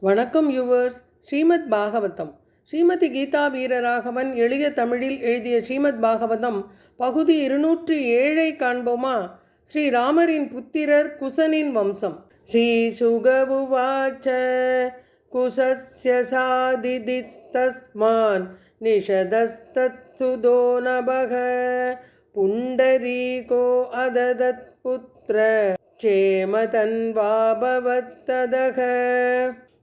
வணக்கம் யுவர்ஸ் ஸ்ரீமத் பாகவதம். ஸ்ரீமதி கீதா வீரராகவன் எளிய தமிழில் எழுதிய ஸ்ரீமத் பாகவதம் பகுதி இருநூற்றி ஏழை காண்போமா? ஸ்ரீராமரின் புத்திரர் குசனின் வம்சம். ஸ்ரீ சுகவுவாச்ச குசஸ்ய சாதிதிஸ்தஸ்மான் நிஷதஸ்தத்சுதோ நபக புண்டரீகோ அததத் புத்திர க்ஷேமதன்வாபவத்ததக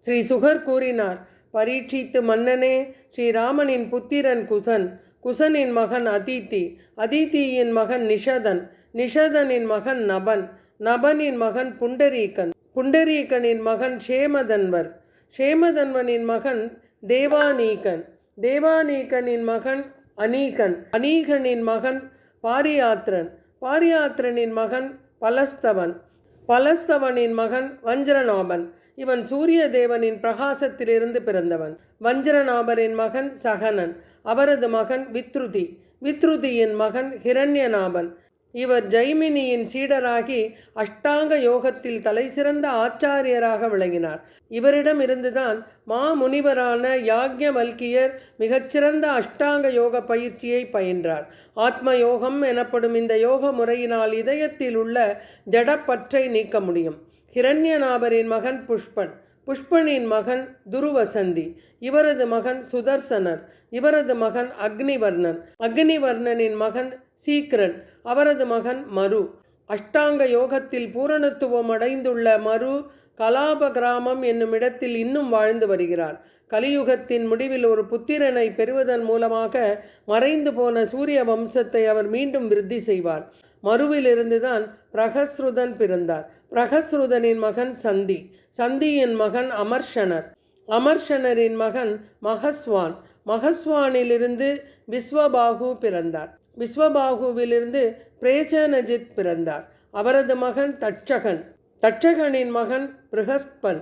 ஸ்ரீ சுகர் கூறினார். பரீட்சித்து மன்னனே ஸ்ரீராமனின் புத்திரன் குசன் குசனின் மகன் அதித்தி அதித்தியின் மகன் நிஷதன் நிஷதனின் மகன் நபன் நபனின் மகன் புண்டரீகன் புண்டரீகனின் மகன் ஷேமதன்வர் ஷேமதன்வனின் மகன் தேவானீகன் தேவானீகனின் மகன் அனீகன் அனீகனின் மகன் பாரியாத்ரன் பாரியாத்ரனின் மகன் பலஸ்தவன் பலஸ்தவனின் மகன் வஞ்சரநாபன் இவன் சூரிய தேவனின் பிரகாசத்திலிருந்து பிறந்தவன். வஞ்சரநாபரின் மகன் சகனன் அவரது மகன் வித்ருதி. வித்ருதியின் மகன் ஹிரண்யநாபன். இவர் ஜெய்மினியின் சீடராகி அஷ்டாங்க யோகத்தில் தலைசிறந்த ஆச்சாரியராக விளங்கினார். இவரிடம் இருந்துதான் மாமுனிவரான யாக்ஞவல்கியர் மிகச்சிறந்த அஷ்டாங்க யோக பயிற்சியை பயின்றார். ஆத்ம யோகம் எனப்படும் இந்த யோக முறையினால் இதயத்தில் உள்ள ஜடப்பற்றை நீக்க முடியும். ஹிரண்யநாபரின் மகன் புஷ்பன். புஷ்பனின் மகன் துருவசந்தி. இவரது மகன் சுதர்சனர். இவரது மகன் அக்னிவர்ணன். அக்னிவர்ணனின் மகன் சீக்கிரன். அவரது மகன் மரு. அஷ்டாங்க யோகத்தில் பூரணத்துவம் அடைந்துள்ள மரு கலாப கிராமம் என்னும் இடத்தில் இன்னும் வாழ்ந்து வருகிறார். கலியுகத்தின் முடிவில் ஒரு புத்திரனை பெறுவதன் மூலமாக மறைந்து போன சூரிய வம்சத்தை அவர் மீண்டும் விருத்தி செய்வார். மருவிலிருந்துதான் பிரகஸ்ருதன் பிறந்தார். பிரகஸ்ருதனின் மகன் சந்தி. சந்தியின் மகன் அமர்ஷனர். அமர்ஷனரின் மகன் மகஸ்வான். மகஸ்வானிலிருந்து விஸ்வபாகு பிறந்தார். விஸ்வபாகுவிலிருந்து பிரேச்சனஜித் பிறந்தார். அவரது மகன் தட்சகன். தட்சகனின் மகன் பிருகஸ்பன்.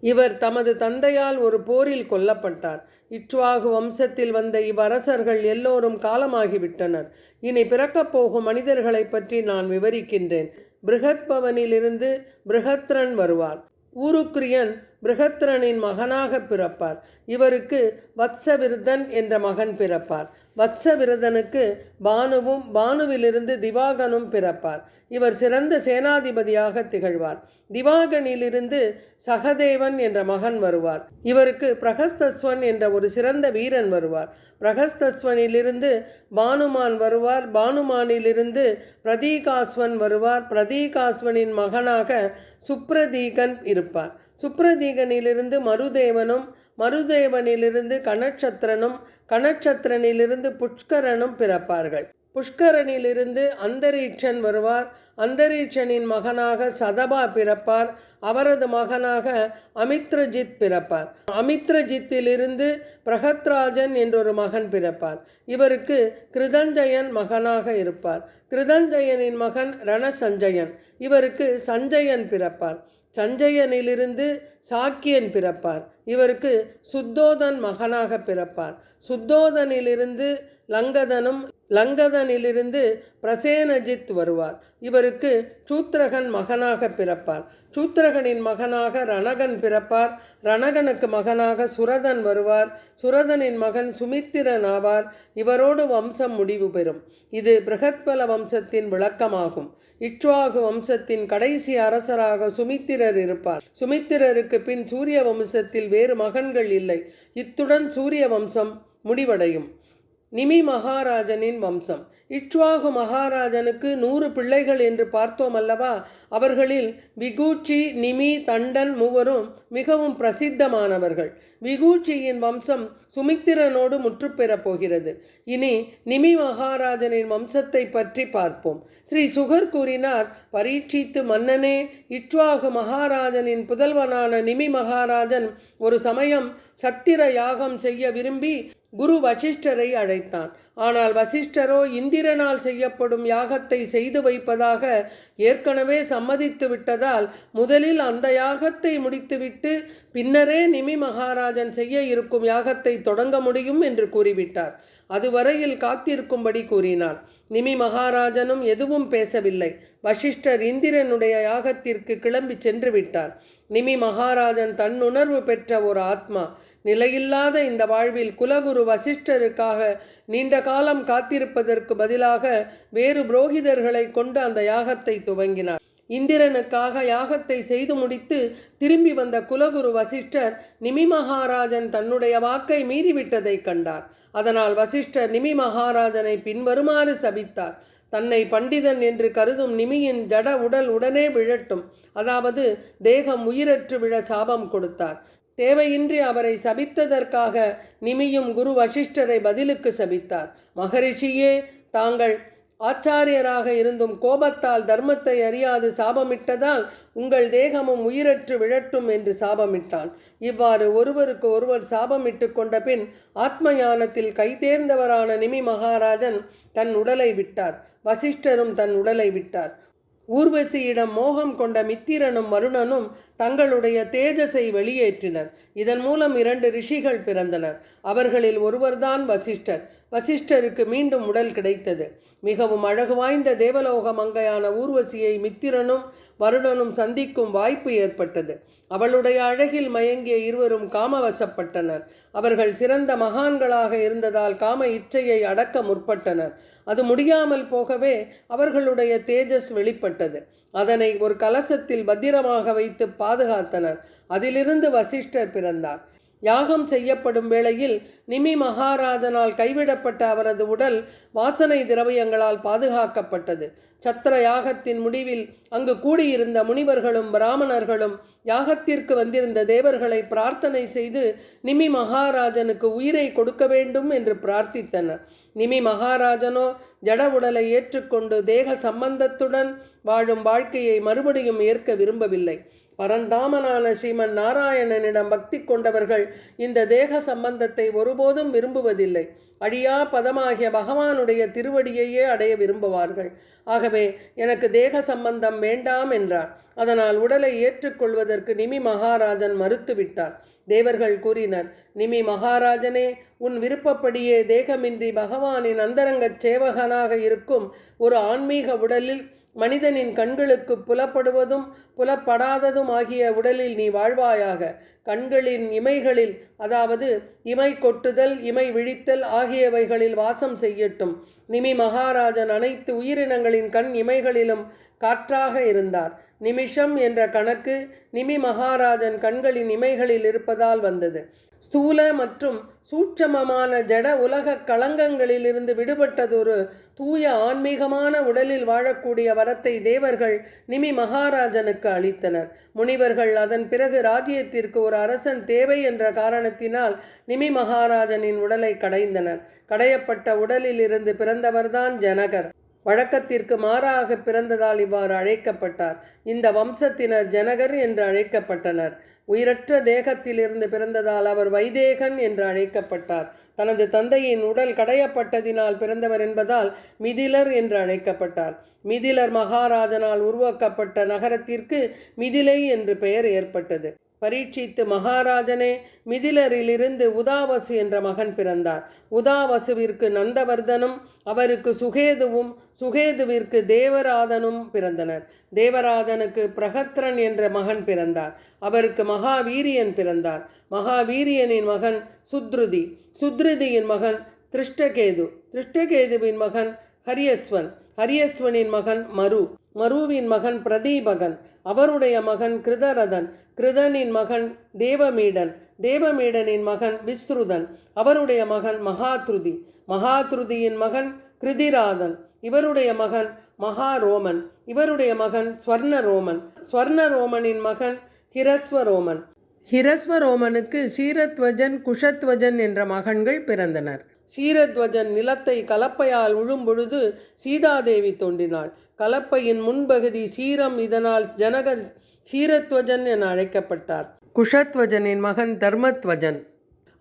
இவர் தமது தந்தையால் ஒரு போரில் கொல்லப்பட்டார். இச்வாகு வம்சத்தில் வந்த இவ்வரசர்கள் எல்லோரும் காலமாகிவிட்டனர். இனி பிறக்கப் போகும் மனிதர்களை பற்றி நான் விவரிக்கின்றேன். பிருகத்பவனிலிருந்து பிருகத்ரன் வருவார். ஊருக்கிரியன் பிருகத்ரனின் மகனாக பிறப்பார். இவருக்கு வத்சவிருதன் என்ற மகன் பிறப்பார். வத்சவிரதனுக்கு பானுவும் பானுவிலிருந்து திவாகனும் பிறப்பார். இவர் சிறந்த சேனாதிபதியாக திகழ்வார். திவாகனிலிருந்து சகதேவன் என்ற மகன் வருவார். இவருக்கு பிரகஸ்தஸ்வன் என்ற ஒரு சிறந்த வீரன் வருவார். பிரகஸ்தஸ்வனிலிருந்து பானுமான் வருவார். பானுமானிலிருந்து பிரதீகாஸ்வன் வருவார். பிரதீகாஸ்வனின் மகனாக சுப்ரதீகன் இருப்பார். சுப்ரதீகனிலிருந்து மருதேவனும் மருதேவனிலிருந்து கணச்சத்திரனும் கணச்சத்திரனிலிருந்து புஷ்கரனும் பிறப்பார்கள். புஷ்கரனிலிருந்து அந்தரீட்சன் வருவார். அந்தரீட்சனின் மகனாக சதபா பிறப்பார். அவரது மகனாக அமித்ரஜித் பிறப்பார். அமித்ரஜித்திலிருந்து பிரகத்ராஜன் என்றொரு மகன் பிறப்பார். இவருக்கு கிருதஞ்சயன் மகனாக இருப்பார். கிருதஞ்சயனின் மகன் ரணசஞ்சயன். இவருக்கு சஞ்சயன் பிறப்பார். சஞ்சயனிலிருந்து சாக்கியன் பிறப்பார். இவருக்கு சுத்தோதன் மகனாக பிறப்பார். சுத்தோதனிலிருந்து லங்கதனும் லங்கதனிலிருந்து பிரசேனஜித் வருவார். இவருக்கு சூத்ரகன் மகனாக பிறப்பார். சூத்ரகனின் மகனாக ரணகன் பிறப்பார். ரணகனுக்கு மகனாக சுரதன் வருவார். சுரதனின் மகன் சுமித்திரன் ஆவார். இவரோடு வம்சம் முடிவு பெறும். இது பிரகத்பல வம்சத்தின் விளக்கமாகும். இட்வாகு வம்சத்தின் கடைசி அரசராக சுமித்திரர் இருப்பார். சுமித்திரருக்கு பின் சூரிய வம்சத்தில் வேறு மகன்கள் இல்லை. இத்துடன் சூரிய வம்சம் முடிவடையும். நிமி மகாராஜனின் வம்சம். இட்வாகு மகாராஜனுக்கு நூறு பிள்ளைகள் என்று பார்த்தோம் அல்லவா? அவர்களில் விகூச்சி நிமி தண்டன் மூவரும் மிகவும் பிரசித்தமானவர்கள். விகூச்சியின் வம்சம் சுமித்திரனோடு முற்றுப்பெறப் போகிறது. இனி நிமி மகாராஜனின் வம்சத்தை பற்றி பார்ப்போம். ஸ்ரீ சுகர் கூறினார் பரீட்சித்து மன்னனே இட்வாகு மகாராஜனின் புதல்வனான நிமி மகாராஜன் ஒரு சமயம் சத்திர யாகம் செய்ய விரும்பி குரு வசிஷ்டரை அழைத்தான். ஆனால் வசிஷ்டரோ இந்திரனால் செய்யப்படும் யாகத்தை செய்து வைப்பதாக ஏற்கனவே சம்மதித்து விட்டதால் முதலில் அந்த யாகத்தை முடித்துவிட்டு பின்னரே நிமி மகாராஜன் செய்ய இருக்கும் யாகத்தை தொடங்க முடியும் என்று கூறிவிட்டார். அதுவரையில் காத்திருக்கும்படி கூறினார் நிமி மகாராஜனும் எதுவும் பேசவில்லை. வசிஷ்டர் இந்திரனுடைய யாகத்திற்கு கிளம்பி சென்று விட்டார். நிமி மகாராஜன் தன்னுணர்வு பெற்ற ஒரு ஆத்மா. நிலையில்லாத இந்த வாழ்வில் குலகுரு வசிஷ்டருக்காக நீண்ட காலம் காத்திருப்பதற்கு பதிலாக வேறு புரோகிதர்களை கொண்டு அந்த யாகத்தை துவங்கினார். இந்திரனுக்காக யாகத்தை செய்து முடித்து திரும்பி வந்த குலகுரு வசிஷ்டர் நிமி மகாராஜன் தன்னுடைய வாக்கை மீறிவிட்டதை கண்டார். அதனால் வசிஷ்டர் நிமி மகாராஜனை பின்வருமாறு சபித்தார். தன்னை பண்டிதன் என்று கருதும் நிமியின் ஜட உடல் உடனே விழட்டும். அதாவது தேகம் உயிரற்று விழ சாபம் கொடுத்தார். தேவையின்றி அவரை சபித்ததற்காக நிமியும் குரு வசிஷ்டரை பதிலுக்கு சபித்தார். மகரிஷியே தாங்கள் ஆச்சாரியராக இருந்தும் கோபத்தால் தர்மத்தை அறியாது சாபமிட்டதால் உங்கள் தேகமும் உயிரற்று விழட்டும் என்று சாபமிட்டான். இவ்வாறு ஒருவருக்கு ஒருவர் சாபமிட்டு கொண்ட பின் ஆத்ம ஞானத்தில் கைதேர்ந்தவரான நிமி மகாராஜன் தன் உடலை விட்டார். வசிஷ்டரும் தன் உடலை விட்டார். ஊர்வசியிடம் மோகம் கொண்ட மித்திரனும் வருணனும் தங்களுடைய தேஜஸை வெளியேற்றினர். இதன் மூலம் இரண்டு ரிஷிகள் பிறந்தனர். அவர்களில் ஒருவர்தான் வசிஷ்டர். வசிஷ்டருக்கு மீண்டும் உடல் கிடைத்தது. மிகவும் அழகு வாய்ந்த தேவலோக மங்கையான ஊர்வசியை மித்திரனும் வருடனும் சந்திக்கும் வாய்ப்பு ஏற்பட்டது. அவளுடைய அழகில் மயங்கிய இருவரும் காமவசப்பட்டனர். அவர்கள் சிறந்த மகான்களாக இருந்ததால் காம இச்சையை அடக்க முற்பட்டனர். அது முடியாமல் போகவே அவர்களுடைய தேஜஸ் வெளிப்பட்டது. அதனை ஒரு கலசத்தில் பத்திரமாக வைத்து பாதுகாத்தனர். அதிலிருந்து வசிஷ்டர் பிறந்தார். யாகம் செய்யப்படும் வேளையில் நிமி மகாராஜனால் கைவிடப்பட்ட அவரது உடல் வாசனை திரவியங்களால் பாதுகாக்கப்பட்டது. சத்திர யாகத்தின் முடிவில் அங்கு கூடியிருந்த முனிவர்களும் பிராமணர்களும் யாகத்திற்கு வந்திருந்த தேவர்களை பிரார்த்தனை செய்து நிமி மகாராஜனுக்கு உயிரை கொடுக்க வேண்டும் என்று பிரார்த்தித்தனர். நிமி மகாராஜனோ ஜட உடலை ஏற்றுக்கொண்டு தேக சம்பந்தத்துடன் வாழும் வாழ்க்கையை மறுபடியும் ஏற்க விரும்பவில்லை. பரந்தாமனான ஸ்ரீமன் நாராயணனிடம் பக்தி கொண்டவர்கள் இந்த தேக சம்பந்தத்தை ஒருபோதும் விரும்புவதில்லை. அழியா பதமாகிய பகவானுடைய திருவடியையே அடைய விரும்புவார்கள். ஆகவே எனக்கு தேக சம்பந்தம் வேண்டாம் என்றார். அதனால் உடலை ஏற்றுக்கொள்வதற்கு நிமி மகாராஜன் மறுத்துவிட்டார். தேவர்கள் கூறினர் நிமி மகாராஜனே உன் விருப்பப்படியே தேகமின்றி பகவானின் அந்தரங்கச் சேவகனாக இருக்கும் ஒரு ஆன்மீக உடலில் மனிதனின் கண்களுக்கு புலப்படுவதும் புலப்படாததும் ஆகிய உடலில் நீ வாழ்வாயாக. கண்களின் இமைகளில் அதாவது இமை கொட்டுதல் இமை விழித்தல் ஆகியவைகளில் வாசம் செய்யட்டும். நிமி மகாராஜன் அனைத்து உயிரினங்களின் கண் இமைகளிலும் காற்றாக இருந்தார். நிமிஷம் என்ற கணக்கு நிமி மகாராஜன் கண்களின் இமைகளில் இருப்பதால் வந்தது. ஸ்தூல மற்றும் சூட்சமமான ஜட உலக களங்கங்களிலிருந்து விடுபட்டதொரு தூய ஆன்மீகமான உடலில் வாழக்கூடிய வரத்தை தேவர்கள் நிமி மகாராஜனுக்கு அளித்தனர். முனிவர்கள் அதன் பிறகு ராஜ்யத்திற்கு ஒரு அரசன் தேவை என்ற காரணத்தினால் நிமி மகாராஜனின் உடலை கடைந்தனர். கடையப்பட்ட உடலில் இருந்து பிறந்தவர்தான் ஜனகர். வழக்கத்திற்கு மாறாக பிறந்ததால் இவ்வாறு அழைக்கப்பட்டார். இந்த வம்சத்தினர் ஜனகர் என்று அழைக்கப்பட்டனர். உயிரற்ற தேகத்திலிருந்து பிறந்ததால் அவர் வைதேகன் என்று அழைக்கப்பட்டார். தனது தந்தையின் உடல் கடையப்பட்டதினால் பிறந்தவர் என்பதால் மிதிலர் என்று அழைக்கப்பட்டார். மிதிலர் மகாராஜனால் உருவாக்கப்பட்ட நகரத்திற்கு மிதிலை என்று பெயர் ஏற்பட்டது. பரீட்சித்து மகாராஜனே மிதிலரிலிருந்து உதாவசு என்ற மகன் பிறந்தார். உதாவசுவிற்கு நந்தவர்தனும் அவருக்கு சுகேதுவும் சுகேதுவிற்கு தேவராதனும் பிறந்தனர். தேவராதனுக்கு பிரகத்ரன் என்ற மகன் பிறந்தார். அவருக்கு மகாவீரியன் பிறந்தார். மகாவீரியனின் மகன் சுத்ருதி. சுத்ருதியின் மகன் திருஷ்டகேது. திருஷ்டகேதுவின் மகன் ஹரியஸ்வன். ஹரியஸ்வனின் மகன் மரு. மருவின் மகன் பிரதீபகன் அவருடைய மகன் கிருதரதன் கிருதனின் மகன் தேவமீடன் தேவமீடனின் மகன் விஸ்ருதன் அவருடைய மகன் மகாத்ருதி மகாத்ருதியின் மகன் கிருதிராதன் இவருடைய மகன் மகாரோமன் இவருடைய மகன் ஸ்வர்ணரோமன் ஸ்வர்ணரோமனின் மகன் ஹிரஸ்வரோமன். ஹிரஸ்வரோமனுக்கு சீரத்வஜன் குஷத்வஜன் என்ற மகன்கள் பிறந்தனர். சீரத்வஜன் நிலத்தை கலப்பையால் உழும்பொழுது சீதாதேவி தோன்றினாள். கலப்பையின் முன்பகுதி சீரம் இதனால் ஜனகர் சீரத்வஜன் என அழைக்கப்பட்டார். குஷத்வஜனின் மகன் தர்மத்வஜன்.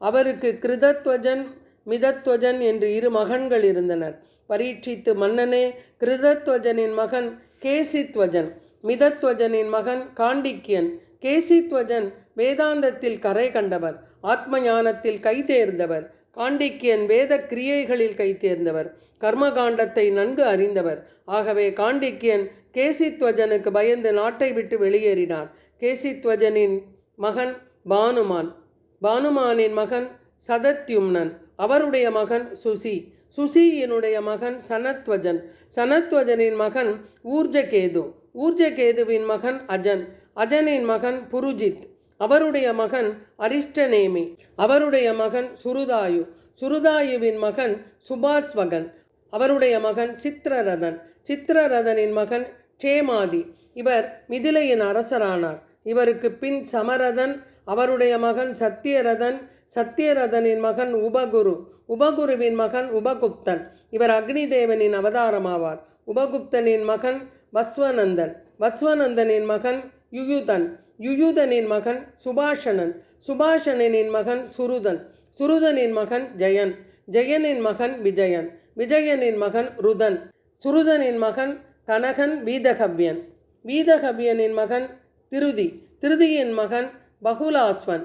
அவருக்கு கிருதத்வஜன் மிதத்வஜன் என்று இரு மகன்கள் இருந்தனர். பரீட்சித்து மன்னனே கிருதத்வஜனின் மகன் கேசித்வஜன் மிதத்வஜனின் மகன் காண்டிக்யன். கேசித்வஜன் வேதாந்தத்தில் கரை கண்டவர் ஆத்ம ஞானத்தில் கைதேர்ந்தவர் காண்டிக்கியன் வேத கிரியைகளில் கைதேர்ந்தவர் கர்மகாண்டத்தை நன்கு அறிந்தவர். ஆகவே காண்டிக்கியன் கேசித்வஜனுக்கு பயந்து நாட்டை விட்டு வெளியேறினார். கேசித்வஜனின் மகன் பானுமான். பானுமானின் மகன் சதத்யும்னன். அவருடைய மகன் சுசி. சுசியினுடைய மகன் சனத்வஜன். சனத்வஜனின் மகன் ஊர்ஜகேது. ஊர்ஜகேதுவின் மகன் அஜன். அஜனின் மகன் புருஜித். அவருடைய மகன் அரிஷ்டநேமி. அவருடைய மகன் சுருதாயு. சுருதாயுவின் மகன் சுபாஸ்வகன் அவருடைய மகன் சித்திரரதன். சித்திரரதனின் மகன் க்ஷேமாதி இவர் மிதிலையின் அரசரானார். இவருக்கு பின் சமரதன் அவருடைய மகன் சத்தியரதன் சத்தியரதனின் மகன் உபகுரு உபகுருவின் மகன் உபகுப்தன். இவர் அக்னிதேவனின் அவதாரமாவார். உபகுப்தனின் மகன் வஸ்வநந்தன். வஸ்வநந்தனின் மகன் யுயுதன். யுயுதனின் மகன் சுபாஷணன். சுபாஷணனின் மகன் சுருதன். சுருதனின் மகன் ஜெயன். ஜெயனின் மகன் விஜயன். விஜயனின் மகன் ருதன் சுருதனின் மகன் கனகன் வீதகவ்யன். வீதகவ்யனின் மகன் திருதி திருதியின் மகன் பகுலாஸ்வன்.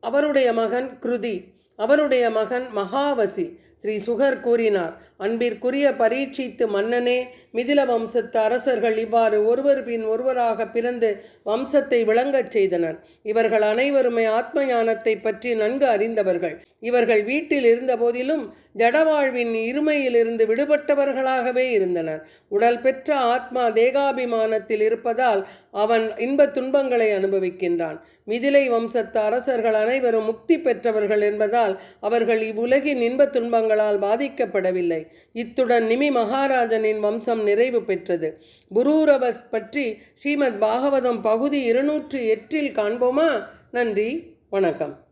அவருடைய மகன் கிருதி அவருடைய மகன் மகாவசி. ஸ்ரீ சுகர் கூறினார். அன்பிற்குரிய பரீட்சித்து மன்னனே மிதில வம்சத்து அரசர்கள் இவ்வாறு ஒருவர் பின் ஒருவராக பிறந்து வம்சத்தை விளங்கச் செய்தனர். இவர்கள் அனைவருமே ஆத்ம ஞானத்தை பற்றி நன்கு அறிந்தவர்கள். இவர்கள் வீட்டில் இருந்த போதிலும் ஜடவாழ்வின் இருமையிலிருந்து விடுபட்டவர்களாகவே இருந்தனர். உடல் பெற்ற ஆத்மா தேகாபிமானத்தில் இருப்பதால் அவன் இன்பத் துன்பங்களை அனுபவிக்கின்றான். மிதிலை வம்சத்து அரசர்கள் அனைவரும் முக்தி பெற்றவர்கள் என்பதால் அவர்கள் இவ்வுலகின் இன்பத் துன்பங்களால் பாதிக்கப்படவில்லை. இத்துடன் நிமி மகாராஜனின் வம்சம் நிறைவு பெற்றது. புரூரவஸ் பற்றி ஸ்ரீமத் பாகவதம் பகுதி இருநூற்று எட்டில் காண்போமா? நன்றி வணக்கம்.